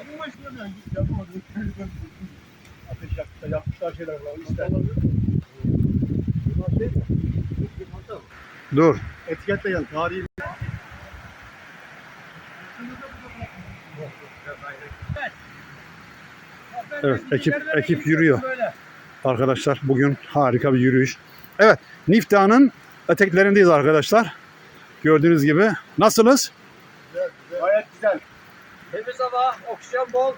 Ama başına ben yapamadım. Ateş yakmışlar, yapmışlar Dur. Etiketle yan, tarihi. Evet, ekip ekip yürüyor. Arkadaşlar bugün harika bir yürüyüş. Evet, Nifta'nın eteklerindeyiz arkadaşlar. Gördüğünüz gibi. Nasılız? Gayet güzel. Temiz hava, oksijen bol.